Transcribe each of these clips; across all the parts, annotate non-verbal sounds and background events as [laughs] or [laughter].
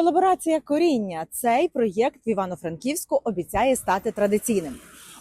Колаборація коріння цей проєкт в Івано-Франківську обіцяє стати традиційним.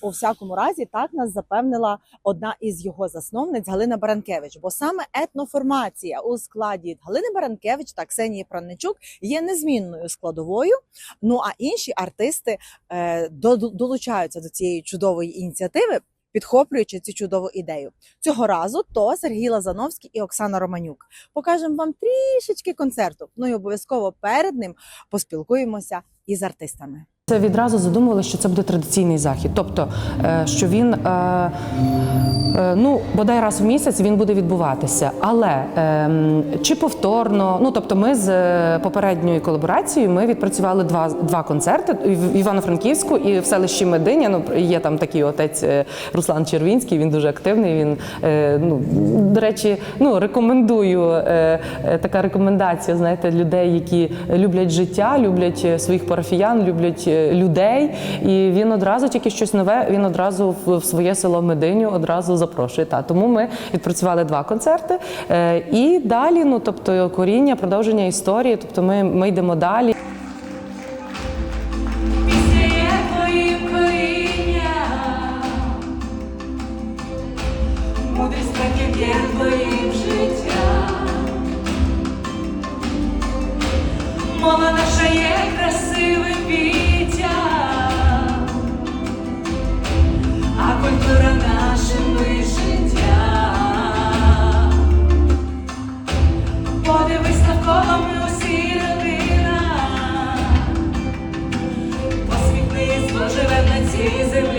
У всякому разі, так нас запевнила одна із його засновниць Галина Баранкевич. Бо саме етноформація у складі Галини Баранкевич та Ксенії Пранничук є незмінною складовою. Ну а інші артисти е, до- долучаються до цієї чудової ініціативи, підхоплюючи цю чудову ідею. Цього разу то Сергій Лазановський і Оксана Романюк. Покажемо вам трішечки концерту. Ну і обов'язково перед ним поспілкуємося із артистами. Це відразу задумували, що це буде традиційний захід, тобто, е, що він е, е, ну бодай раз в місяць він буде відбуватися. Але е, чи повторно, ну тобто, ми з попередньою колаборацією ми відпрацювали два, два концерти в Івано-Франківську і в селищі Мединя. Ну є там такий отець Руслан Червінський. Він дуже активний. Він ну до речі, ну рекомендую така рекомендація, знаєте, людей, які люблять життя, люблять своїх парафіян, люблять людей. І він одразу тільки щось нове. Він одразу в, своє село Мединю одразу запрошує. Та тому ми відпрацювали два концерти. Е, і далі, ну тобто, коріння, продовження історії. Тобто, ми, ми йдемо далі. Azizim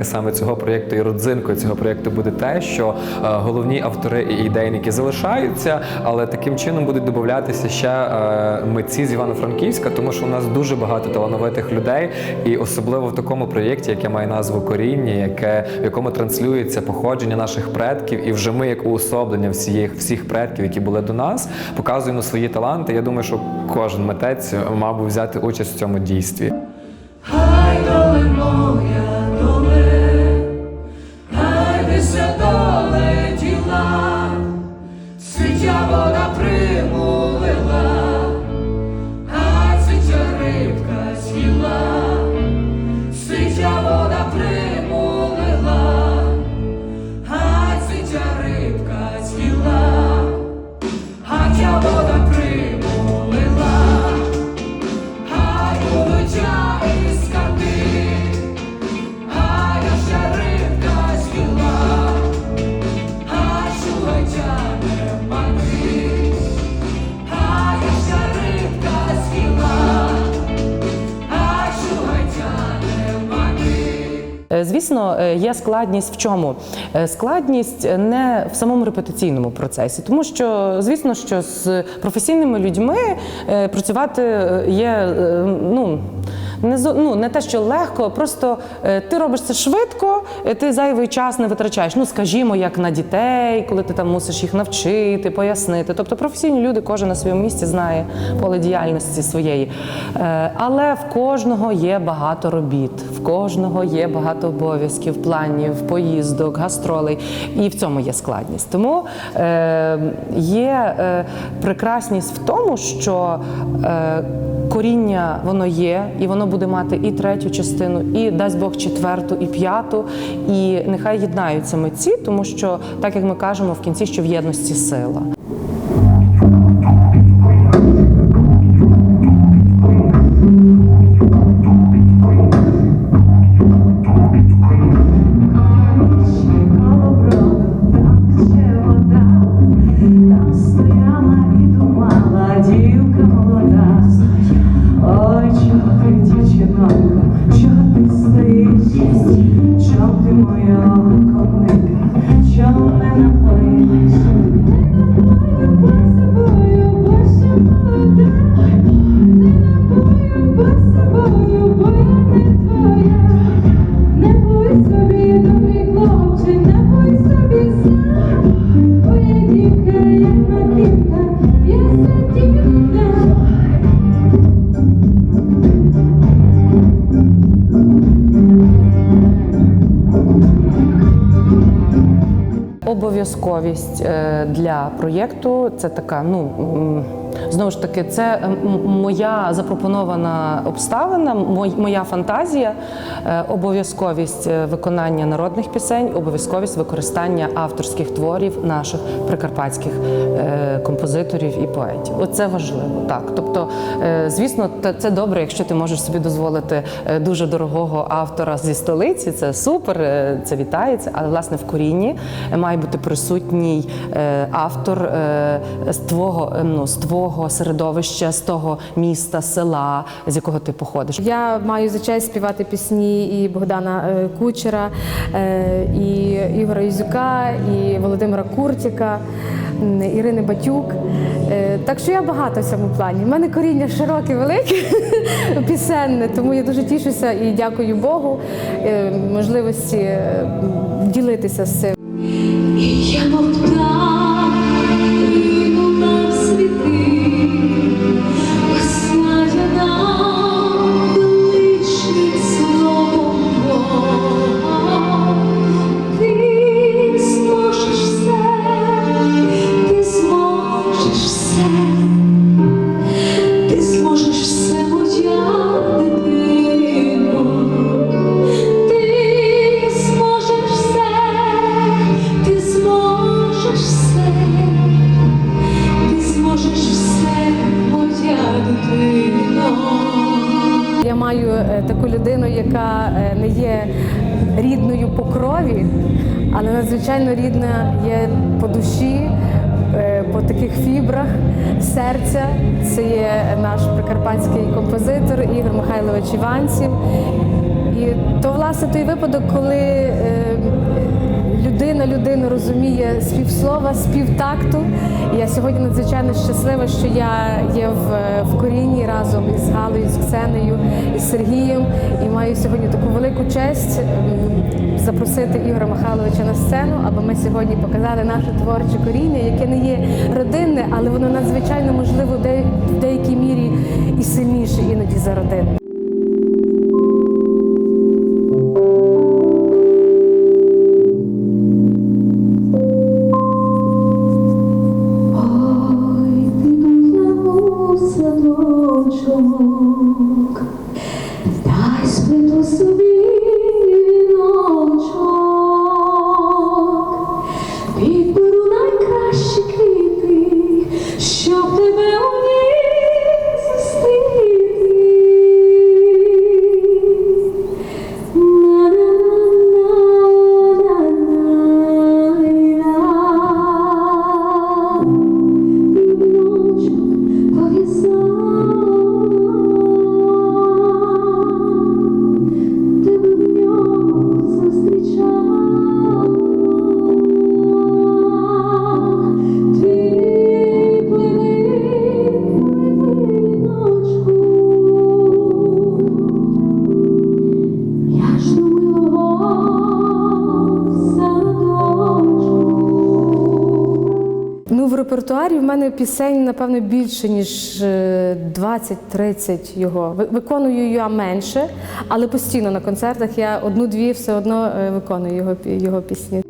Цікавинка саме цього проєкту і родзинкою цього проєкту буде те, що е, головні автори і ідейники залишаються, але таким чином будуть додатися ще е, митці з Івано-Франківська, тому що у нас дуже багато талановитих людей, і особливо в такому проєкті, яке має назву Коріння, яке в якому транслюється походження наших предків, і вже ми, як уособлення всіх всіх предків, які були до нас, показуємо свої таланти. Я думаю, що кожен митець мав би взяти участь в цьому дійстві. Хай доле Звісно, е, є складність в чому? Е, Складність не в самому репетиційному процесі, тому що, звісно, що з професійними людьми е, працювати є ну. Не ну, не те, що легко, просто е, ти робиш це швидко, е, ти зайвий час не витрачаєш. Ну, скажімо, як на дітей, коли ти там мусиш їх навчити, пояснити. Тобто професійні люди, кожен на своєму місці знає поле діяльності своєї. Е, Але в кожного є багато робіт, в кожного є багато обов'язків, планів, поїздок, гастролей. І в цьому є складність. Тому є прекрасність в тому, що коріння воно є, і воно буде мати і третю частину, і дасть Бог четверту, і п'яту. І нехай єднаються митці, тому що так як ми кажемо в кінці, що в єдності сила. Обов'язковість е, для проєкту. Це така, ну знову ж таки, це моя запропонована обставина, моя фантазія, е, обов'язковість е, виконання народних пісень, обов'язковість використання авторських творів наших прикарпатських е, композиторів і поетів. Оце важливо, так. Тобто, звісно, це добре, якщо ти можеш собі дозволити дуже дорогого автора зі столиці. Це супер, це вітається. Але власне в корінні має бути присутній автор з твого ну, з твого середовища, з того міста, села, з якого ти походиш. Я маю за честь співати пісні і Богдана е, Кучера, е, і Ігора Ізюка, і Володимира Куртіка, Ірини Батюк. Е, Так що я багато в цьому плані. У мене коріння широке, велике, [laughs] пісенне, тому я дуже тішуся і дякую Богу можливості ділитися з цим. Все, серця. Це є наш прикарпатський композитор Ігор Михайлович Іванців. І то, власне, той випадок, коли е, людина людину розуміє співслова, співтакту. Я сьогодні надзвичайно щаслива, що я є в, в корінні разом із Галою, з Ксенею, із Сергієм. І маю сьогодні таку велику честь запросити Ігоря Михайловича на сцену, аби ми сьогодні показали наше творче коріння, яке не є родинне, але воно надзвичайно можливо в деякій мірі і сильніше іноді за родинне. Репертуарі в мене пісень, напевно, більше, ніж е, 20-30 його. Виконую я менше, але постійно на концертах я одну-дві все одно е, виконую його, його пісні.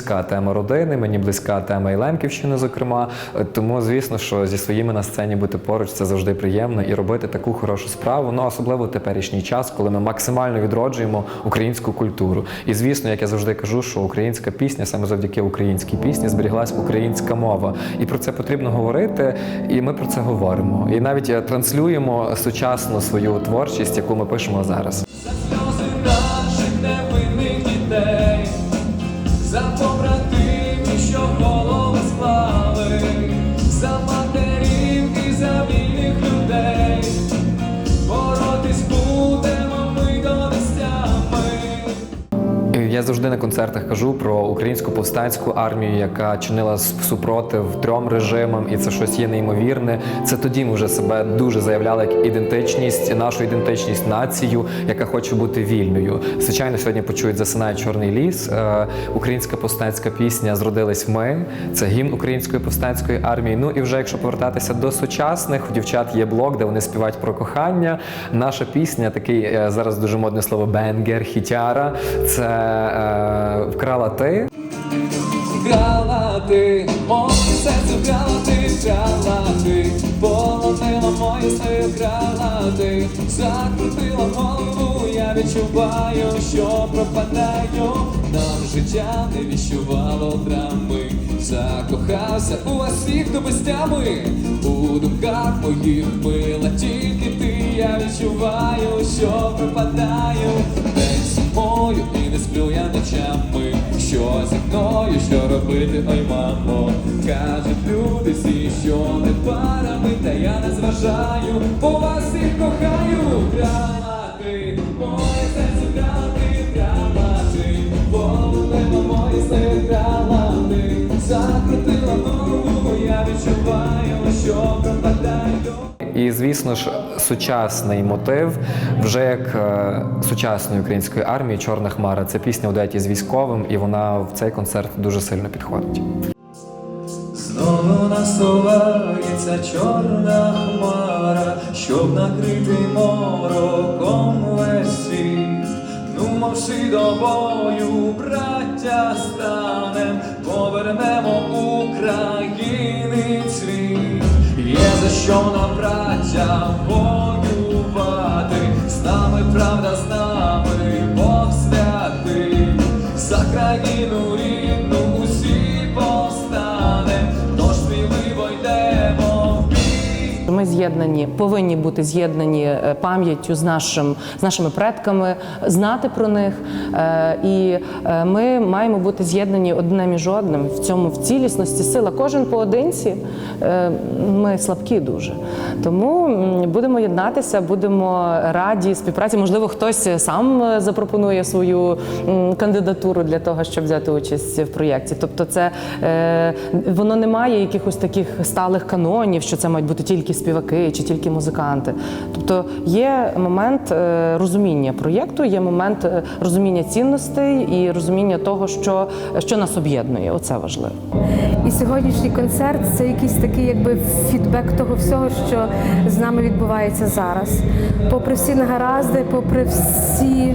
Близька тема родини, мені близька тема Ілемківщини, зокрема. Е, Тому, звісно, що зі своїми на сцені бути поруч це завжди приємно і робити таку хорошу справу. Ну особливо теперішній час, коли ми максимально відроджуємо українську культуру. І звісно, як я завжди кажу, що українська пісня саме завдяки українській пісні зберіглась українська мова. І про це потрібно говорити, і ми про це говоримо. І навіть е, транслюємо сучасну свою творчість, яку ми пишемо зараз. Я завжди на концертах кажу про українську повстанську армію, яка чинила супротив трьом режимам, і це щось є неймовірне. Це тоді ми вже себе дуже заявляли як ідентичність, нашу ідентичність націю, яка хоче бути вільною. Звичайно, сьогодні почують засинає чорний ліс. Е, Українська повстанська пісня Зродились ми. Це гімн української повстанської армії. Ну і вже якщо повертатися до сучасних, у дівчат є блог, де вони співають про кохання. Наша пісня, такий е, зараз дуже модне слово бенгер, хітяра. Це е, вкрала ти. Вкрала ти, моє серце вкрала ти, вкрала ти, полонила моє сни, вкрала ти, закрутила голову, я відчуваю, що пропадаю, нам життя не відчувало драми, закохався у вас всіх до безтями, у думках моїх мила тільки ти, я відчуваю, що пропадаю, мною, що робити, ой мамо, кажуть люди всі, що не парами, та я не зважаю, бо вас всіх кохаю, Вкрала ти, моє серце вкрала ти, вкрала ти, моє серце, вкрала ти, закрутила голову, я відчуваю, що пропадаю. І звісно ж, сучасний мотив вже як е, сучасної української армії Чорна хмара. Це пісня у дуеті з військовим, і вона в цей концерт дуже сильно підходить. Знову насувається чорна хмара, щоб накрити мороком весь світ. Ну, мовши до бою, браття станем, повернемо за що нам, браття, воювати, з нами правда, з нами Бог святий, за країну з'єднані, повинні бути з'єднані е, пам'яттю з нашим з нашими предками, знати про них. Е, І е, ми маємо бути з'єднані одне між одним в цьому в цілісності сила. Кожен поодинці ми слабкі дуже. Тому будемо єднатися, будемо раді співпраці. Можливо, хтось сам запропонує свою кандидатуру для того, щоб взяти участь в проєкті. Тобто, це воно не має якихось таких сталих канонів, що це мають бути тільки співаки чи тільки музиканти. Тобто є момент е, розуміння проєкту, є момент е, розуміння цінностей і розуміння того, що, що нас об'єднує. Оце важливо. І сьогоднішній концерт це якийсь такий, якби фідбек того всього, що з нами відбувається зараз. Попри всі негаразди, попри всі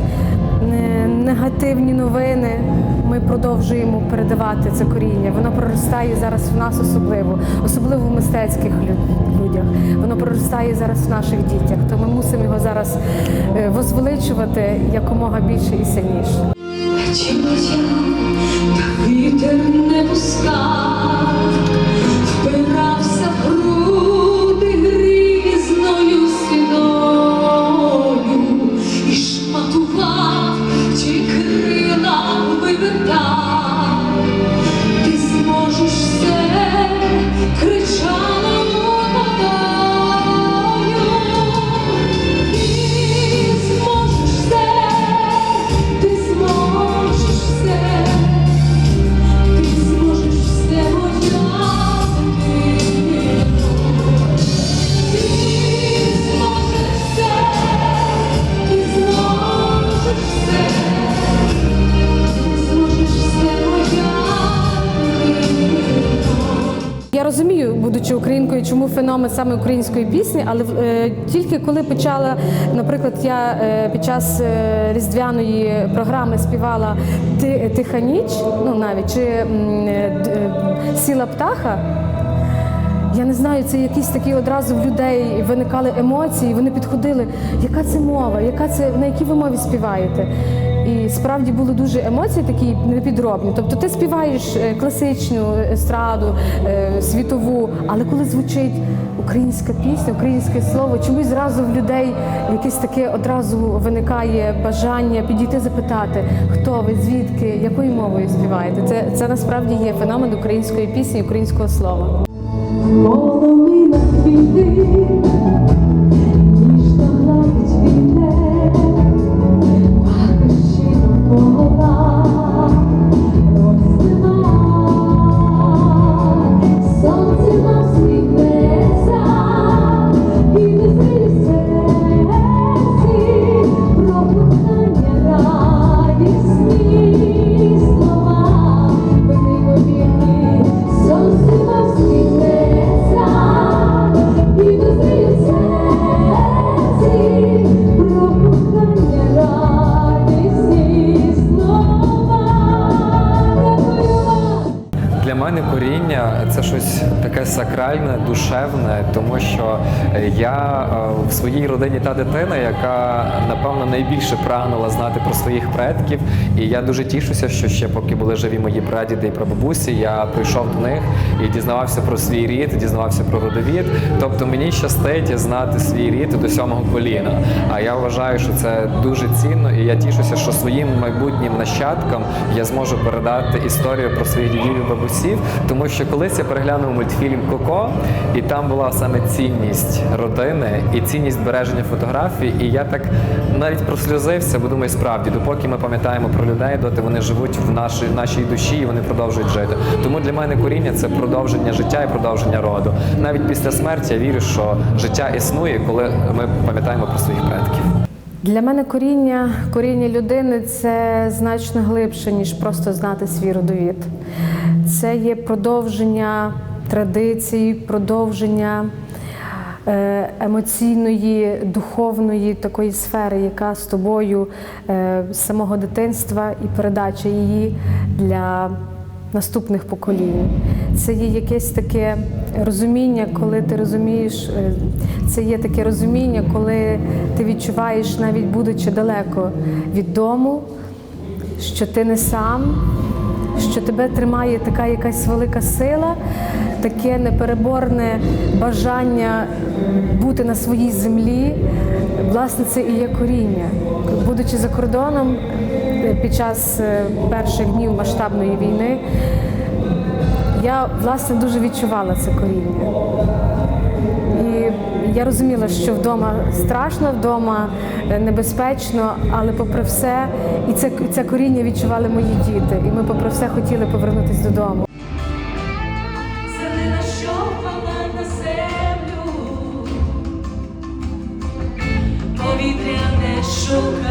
е, негативні новини, ми продовжуємо передавати це коріння. Воно проростає зараз в нас особливо, особливо в мистецьких людях. Воно проростає зараз в наших дітях. То ми мусимо його зараз е, возвеличувати якомога більше і сильніше. Чи я вітер не пускав, феномен саме української пісні, але е, тільки коли почала, наприклад, я е, під час е, різдвяної програми співала «Ти- Тиха ніч, ну навіть чи сіла птаха. Я не знаю, це якісь такі одразу в людей виникали емоції. Вони підходили. Яка це мова? Яка це на якій ви мові співаєте? І справді були дуже емоції такі непідробні. Тобто ти співаєш е, класичну естраду, е, світову, але коли звучить українська пісня, українське слово, чомусь зразу в людей якесь таке одразу виникає бажання підійти запитати, хто ви, звідки, якою мовою співаєте. Це, це насправді є феномен української пісні, українського слова. Полонина прагнула знати про своїх предків. І я дуже тішуся, що ще поки були живі мої прадіди і прабабусі, я прийшов до них і дізнавався про свій рід, дізнавався про родовід. Тобто мені щастить знати свій рід до сьомого коліна. А я вважаю, що це дуже цінно, і я тішуся, що своїм майбутнім нащадкам я зможу передати історію про своїх дідів і бабусів, тому що колись я переглянув мультфільм Коко, і там була саме цінність родини і цінність береження фотографій. І я так навіть прослюзився, бо думаю, справді, допоки ми пам'ятаємо про людей, доти вони живуть в нашій, нашій душі і вони продовжують жити. Тому для мене коріння це продовження життя і продовження роду. Навіть після смерті я вірю, що життя існує, коли ми пам'ятаємо про своїх предків. Для мене коріння, коріння людини це значно глибше, ніж просто знати свій родовід. Це є продовження традицій, продовження емоційної, духовної такої сфери, яка з тобою е, з самого дитинства і передача її для наступних поколінь. Це є якесь таке розуміння, коли ти розумієш, е, це є таке розуміння, коли ти відчуваєш, навіть будучи далеко від дому, що ти не сам, що тебе тримає така якась велика сила, таке непереборне бажання бути на своїй землі. Власне, це і є коріння. Будучи за кордоном е, під час е, перших днів масштабної війни, я власне дуже відчувала це коріння. І я розуміла, що вдома страшно, вдома е, небезпечно, але попри все, і це, це коріння відчували мої діти. І ми, попри все, хотіли повернутися додому. Не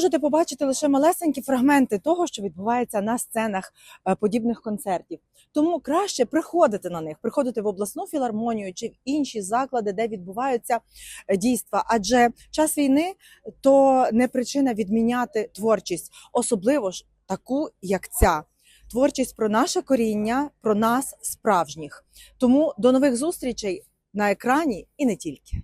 можете побачити лише малесенькі фрагменти того, що відбувається на сценах е, подібних концертів. Тому краще приходити на них, приходити в обласну філармонію чи в інші заклади, де відбуваються е, дійства. Адже час війни то не причина відміняти творчість, особливо ж таку, як ця. Творчість про наше коріння, про нас справжніх. Тому до нових зустрічей на екрані і не тільки.